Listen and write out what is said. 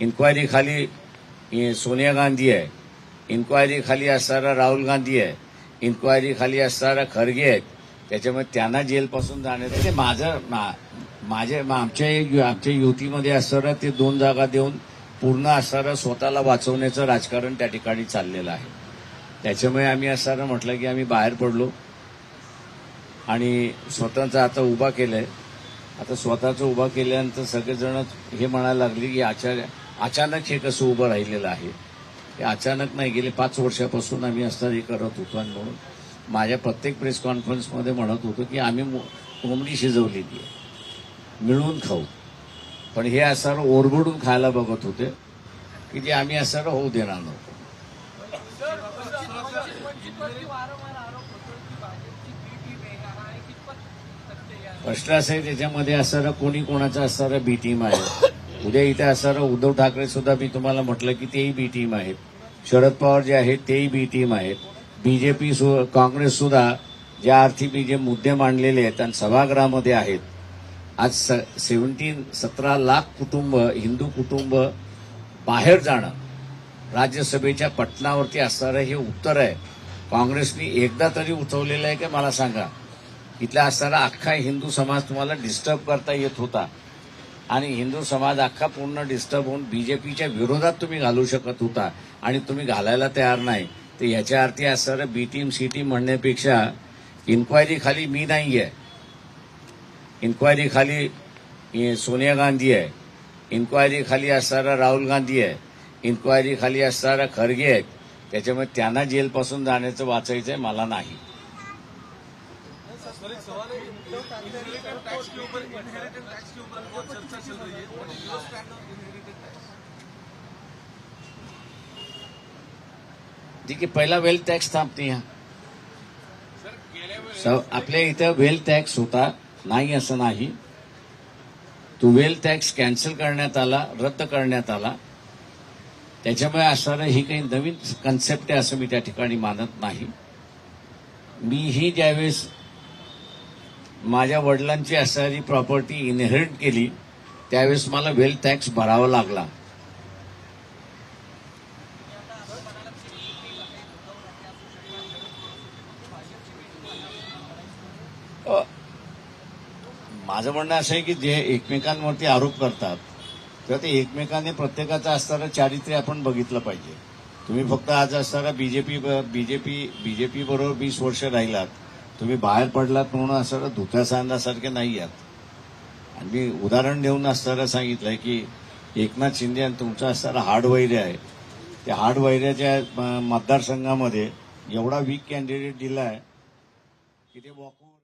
Inquiry खाली सोनिया गांधी आहे inquiry खाली असणारा राहुल गांधी आहे इन्क्वायरी खाली असणारा खरगे आहेत त्याच्यामुळे त्यांना जेलपासून जाण्याचं ते माझं माझे आमच्या आमच्या युतीमध्ये असणारा ते दोन जागा देऊन पूर्ण असणारा स्वतःला वाचवण्याचं राजकारण त्या ठिकाणी चाललेलं आहे. त्याच्यामुळे आम्ही असणारं म्हटलं की आम्ही बाहेर पडलो. आणि स्वतःचं आता उभा केलंय आता स्वतःचं उभा केल्यानंतर सगळेजण हे म्हणायला लागले की आचार्य अचानक हे कसं उभं राहिलेलं आहे हे अचानक नाही गेले पाच वर्षापासून आम्ही असं हे करत होतो आणि म्हणून माझ्या प्रत्येक प्रेस कॉन्फरन्समध्ये म्हणत होतो की आम्ही कोंबडी शिजवलेली आहे मिळून खाऊ पण हे असं ओरबडून खायला बघत होते की जे आम्ही असं होऊ देणार नव्हतो वरती वारंवार आरोप होतो की भाजपची बी टीम आहे हा आहे कितपत फर्स्ट आहे आहे त्याच्यामध्ये असणारं कोणी कोणाचं असणारं बी टीम आहे. उद्या इथे असणारं उद्धव ठाकरे सुद्धा मी तुम्हाला म्हटलं की तेही बी टीम आहेत. शरद पवार जे आहेत तेही बी टीम आहेत. बीजेपी काँग्रेस सुद्धा ज्या अर्थी मी जे मुद्दे मांडलेले आहेत आणि सभागृहामध्ये आहेत. आज स सेवन्टीन सतरा लाख कुटुंब हिंदू कुटुंब बाहेर जाणं राज्यसभेच्या पटनावरती असणारं हे उत्तर आहे. काँग्रेसने एकदा तरी उठवलेलं आहे का मला सांगा? इथला असणारा अख्खा हिंदू समाज तुम्हाला डिस्टर्ब करता येत होता. आणि हिंदू समाज अख्खा पूर्ण डिस्टर्ब होऊन बीजेपीच्या विरोधात तुम्ही घालू शकत होता. आणि तुम्ही घालायला तयार नाही. तर याच्या अर्थी असणारं बी टीम सी टीम म्हणण्यापेक्षा इन्क्वायरी खाली मी नाही आहे इन्क्वायरी खाली सोनिया गांधी आहे. इन्क्वायरी खाली असणारा राहुल गांधी आहे. इन्क्वायरी खाली असणारा खरगे आहेत. त्याच्यामुळे त्यांना जेलपासून जाण्याचं वाचायचं आहे मला नाही. सर एक सवाल है इनहेरिटेड टैक्स के ऊपर इनहेरिटेड टैक्स के ऊपर बहुत चर्चा चल रही है. What is your stand on inherited tax ठीक आहे पहिला वेल्थ टॅक्स थांबते आपल्या इथं वेल्थ टॅक्स होता. नाही असं नाही. तो वेल्थ टॅक्स कॅन्सल करण्यात आला रद्द करण्यात आला. त्याच्यामुळे असणारं ही काही नवीन कन्सेप्ट आहे असं मी त्या ठिकाणी मानत नाही. मीही ज्यावेळेस माझ्या वडिलांची असणारी प्रॉपर्टी इनहेरिट केली त्यावेळेस मला वेल्थ टॅक्स भरावा लागला. माझं म्हणणं असं आहे की जे एकमेकांवरती आरोप करतात तेव्हा ते एकमेकांनी प्रत्येकाचं असणारं चारित्र्य आपण बघितलं पाहिजे. तुम्ही फक्त आज असणारा बीजेपी बीजेपी बीजेपी बरोबर वीस वर्ष राहिलात तुम्ही बाहेर पडलात म्हणून असं धुत्या सांगण्यासारखे नाही आहात. आणि मी उदाहरण देऊन असताना सांगितलंय की एकनाथ शिंदे आणि तुमचा असणारा हार्ड वैर्य आहे. त्या हार्ड वैर्याच्या मतदारसंघामध्ये एवढा वीक कॅन्डिडेट दिलाय की ते वॉक